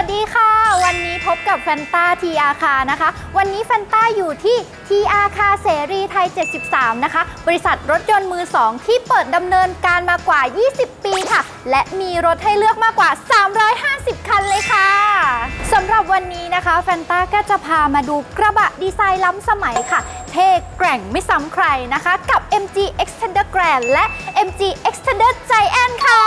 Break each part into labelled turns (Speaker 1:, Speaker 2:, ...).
Speaker 1: ัสดีค่ะ วันนี้พบกับแฟนตาทีอาคานะคะ วันนี้แฟนตาอยู่ที่ทีอาคาเสรีไทย 73 นะคะ บริษัทรถยนต์มือ 2 ที่เปิดดำเนินการมากว่า 20 ปีค่ะ และมีรถให้เลือกมากกว่า 350 คันเลยค่ะสำหรับวันนี้นะคะแฟนตาก็จะพามาดูกระบะดีไซน์ล้ำสมัยค่ะ เท่แกร่งไม่ซ้ำใครนะคะ กับ MG Extender Grand และ MG Extender Giant ค่ะ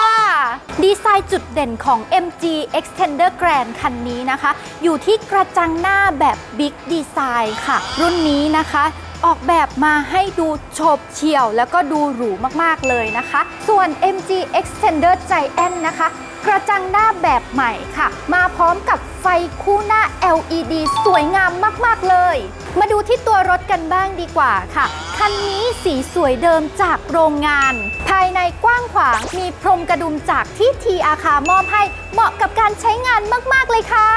Speaker 1: ดีไซน์จุดเด่นของ MG Extender Grand คันนี้นะคะ อยู่ที่กระจังหน้าแบบ Big Design ค่ะ รุ่นนี้นะคะออกแบบมาให้ดูโฉบเฉี่ยวแล้วก็ดูหรูมาก ๆ เลยนะคะ ส่วน MG Extender Giant นะคะ กระจังหน้าแบบใหม่ค่ะ มาพร้อมกับไฟคู่หน้า LED สวยงามมาก ๆ เลย มา ที่ตัวรถกันบ้างดีกว่าค่ะ คันนี้สีสวยเดิมจากโรงงาน ภายในกว้างขวาง มีพรมกระดุมจากที่ทีอาคามอบให้เหมาะกับการใช้งานมาก ๆ เลยค่ะ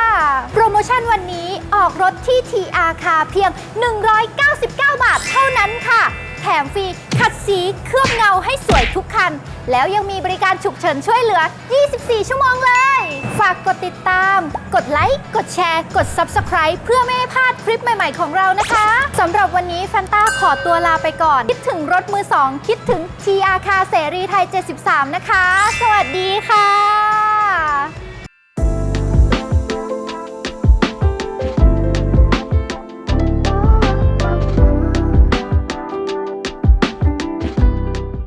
Speaker 1: โปรโมชั่นวันนี้ออกรถที่ทีอาคาเพียง 199 บาทเท่านั้นค่ะ แถมฟรี สีเคลือบเงาให้สวยทุกคัน แล้วยังมีบริการฉุกเฉินช่วยเหลือ 24 ชั่วโมงเลย ฝากกดติดตาม กดไลค์ กดแชร์ กด Subscribe เพื่อไม่ให้พลาดคลิปใหม่ ๆ ของเรานะคะสำหรับวันนี้แฟนต้าขอตัวลาไปก่อน คิดถึงรถมือ2คิดถึง TR คาเสรีไทย 73 นะคะ สวัสดีค่ะ